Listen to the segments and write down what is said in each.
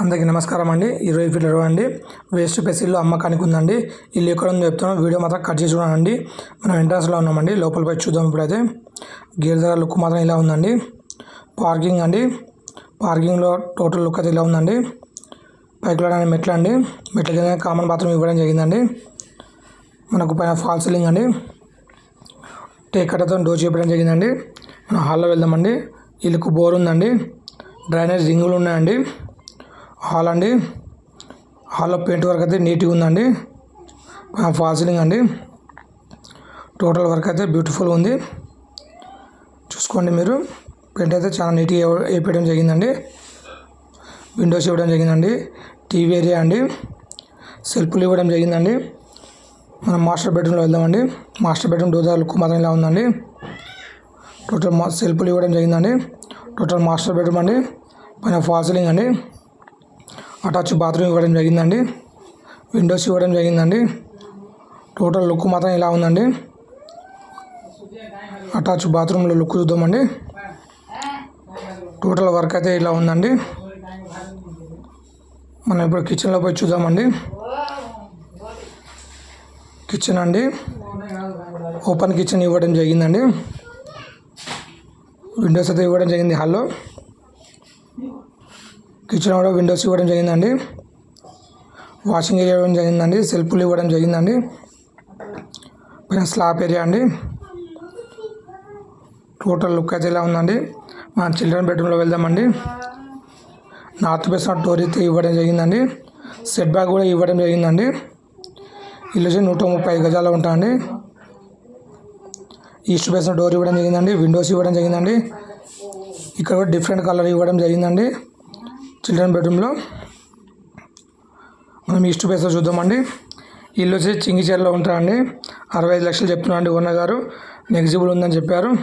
అందరికీ నమస్కారం అండి. ఇరవై ఫీట్ల రోడ్ అండి. వేస్ట్ పెసిల్లో అమ్మకానికి ఉందండి. ఇల్లు ఎక్కడ ఉందో చెప్తాను వీడియో మాత్రం కట్ చేసి చూడండి. మనం ఎంట్రన్స్లో ఉన్నామండి. లోపలిపై చూద్దాం ఇప్పుడైతే. గేర్ దగ్గర లుక్ మాత్రం ఇలా ఉందండి. పార్కింగ్ అండి. పార్కింగ్లో టోటల్ లుక్ అయితే ఇలా ఉందండి. పైకి వెళ్ళడానికి మెట్లు అండి. మెట్ల కింద కామన్ బాత్రూమ్ ఇవ్వడం జరిగిందండి. మనకు పైన ఫాల్ సీలింగ్ అండి. టేకటతో డోర్ చేపడం జరిగిందండి. మనం హాల్లో వెళ్దామండి. ఇల్లుకు బోర్ ఉందండి. డ్రైనేజ్ రింగులు ఉన్నాయండి. హాల్ అండి. హాల్లో పెయింట్ వర్క్ అయితే నీట్గా ఉందండి. ఫాల్ అండి. టోటల్ వర్క్ అయితే బ్యూటిఫుల్ ఉంది. చూసుకోండి మీరు. పెయింట్ అయితే చాలా నీట్గా వేయడం జరిగిందండి. విండోస్ ఇవ్వడం జరిగిందండి. టీవీ ఏరియా అండి. సెల్ఫ్లు ఇవ్వడం జరిగిందండి. మనం మాస్టర్ బెడ్రూమ్లో వెళ్దామండి. మాస్టర్ బెడ్రూమ్ డోర్ లుక్ మాత్రం ఇలా ఉందండి. టోటల్ మా సెల్ఫ్లు ఇవ్వడం జరిగిందండి. టోటల్ మాస్టర్ బెడ్రూమ్ అండి. పైన ఫాల్సిలింగ్ అండి. అటాచ్ బాత్రూమ్ ఇవ్వడం జరిగిందండి. విండోస్ ఇవ్వడం జరిగిందండి. టోటల్ లుక్ మాత్రం ఇలా ఉందండి. అటాచ్ బాత్రూంలో లుక్ చూద్దామండి. టోటల్ వర్క్ అయితే ఇలా ఉందండి. మనం ఇప్పుడు కిచెన్లో పోయి చూద్దామండి. కిచెన్ అండి. ఓపెన్ కిచెన్ ఇవ్వడం జరిగిందండి. విండోస్ అయితే ఇవ్వడం జరిగింది. హాల్లో కిచెన్ కూడా విండోస్ ఇవ్వడం జరిగిందండి. వాషింగ్ ఏరియా ఇవ్వడం జరిగిందండి. సెల్ఫ్లు ఇవ్వడం జరిగిందండి. పైన స్లాబ్ ఏరియా అండి. టోటల్ లుక్ అయితే ఇలా ఉందండి. మన చిల్డ్రన్ బెడ్రూమ్లో వెళ్దామండి. నార్త్ వెస్ట్ డోర్ అయితే ఇవ్వడం జరిగిందండి. సెట్ బ్యాక్ కూడా ఇవ్వడం జరిగిందండి. ఇల్లు వచ్చి నూట ముప్పై గజాలు ఉంటాయండి. ఈస్ట్ బెస్ట్ డోర్ ఇవ్వడం జరిగిందండి. విండోస్ ఇవ్వడం జరిగిందండి. ఇక్కడ కూడా డిఫరెంట్ కలర్ ఇవ్వడం జరిగిందండి. చిల్డ్రన్ బెడ్రూమ్లో. మనం ఈస్ట్ ఫేస్లో చూద్దామండి. ఇల్లు వచ్చి చింగిచేర్లో ఉంటారండి అరవై ఐదు లక్షలు చెప్తున్నా అండి ఓనర్ గారు. నెగ్జిబుల్ ఉందని చెప్పారు.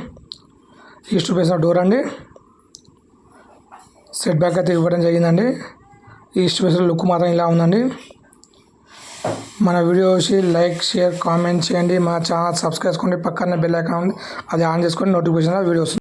ఈస్ట్ ఫేస్ డోర్ అండి. సెట్ బ్యాక్ అయితే ఇవ్వడం జరిగిందండి. ఈస్ట్ ఫేస్ లుక్ మాత్రం ఇలా ఉందండి. మన వీడియో చూసి లైక్ షేర్ కామెంట్ చేయండి. మా ఛానల్ సబ్స్క్రైబ్ చేసుకోండి. పక్కన బెల్ ఐకాన్ ఉంది. అది ఆన్ చేసుకొని నోటిఫికేషన్ వీడియో వస్తుంది.